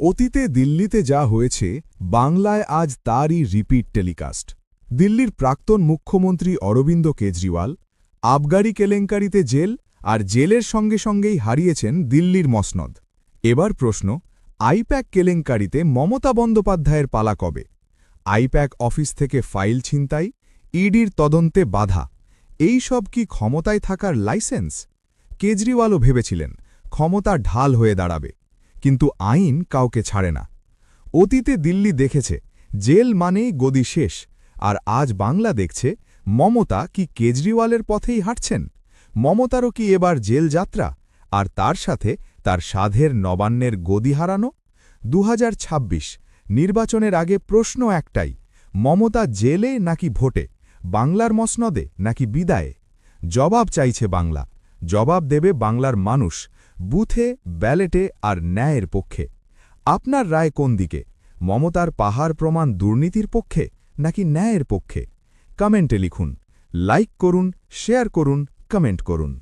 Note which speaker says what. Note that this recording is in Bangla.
Speaker 1: অতীতে দিল্লিতে যা হয়েছে, বাংলায় আজ তারই রিপিট টেলিকাস্ট। দিল্লির প্রাক্তন মুখ্যমন্ত্রী অরবিন্দ কেজরিওয়াল, আবগারি কেলেঙ্কারিতে জেল আর জেলের সঙ্গে সঙ্গেই হারিয়েছেন দিল্লির মসনদ। এবার প্রশ্ন, আইপ্যাক কেলেঙ্কারিতে মমতা বন্দ্যোপাধ্যায়ের পালা কবে? আইপ্যাক অফিস থেকে ফাইল ছিনতাই, ইডির তদন্তে বাধা, এই সব কি ক্ষমতায় থাকার লাইসেন্স? কেজরিওয়ালও ভেবেছিলেন, ক্ষমতা ঢাল হয়ে দাঁড়াবে। কিন্তু আইন কাউকে ছাড়ে না। অতীতে দিল্লি দেখেছে, জেল মানেই গদি শেষ, আর আজ বাংলা দেখছে, মমতা কি কেজরিওয়ালের পথেই হাঁটছেন? মমতারও কি এবার জেল যাত্রা, আর তার সাথে তার সাধের নবান্নের গদি হারানো? দু হাজার ছাব্বিশ, নির্বাচনের আগে প্রশ্ন একটাই, মমতা জেলে নাকি ভোটে, বাংলার মসনদে নাকি বিদায়ে? জবাব চাইছে বাংলা, জবাব দেবে বাংলার মানুষ বুথে, ব্যালেটে আর ন্যায়ের পক্ষে। আপনার রায় কোন দিকে? মমতার পাহাড় প্রমাণ দুর্নীতির পক্ষে নাকি ন্যায়ের পক্ষে? কমেন্টে লিখুন, লাইক করুন, শেয়ার করুন, কমেন্ট করুন।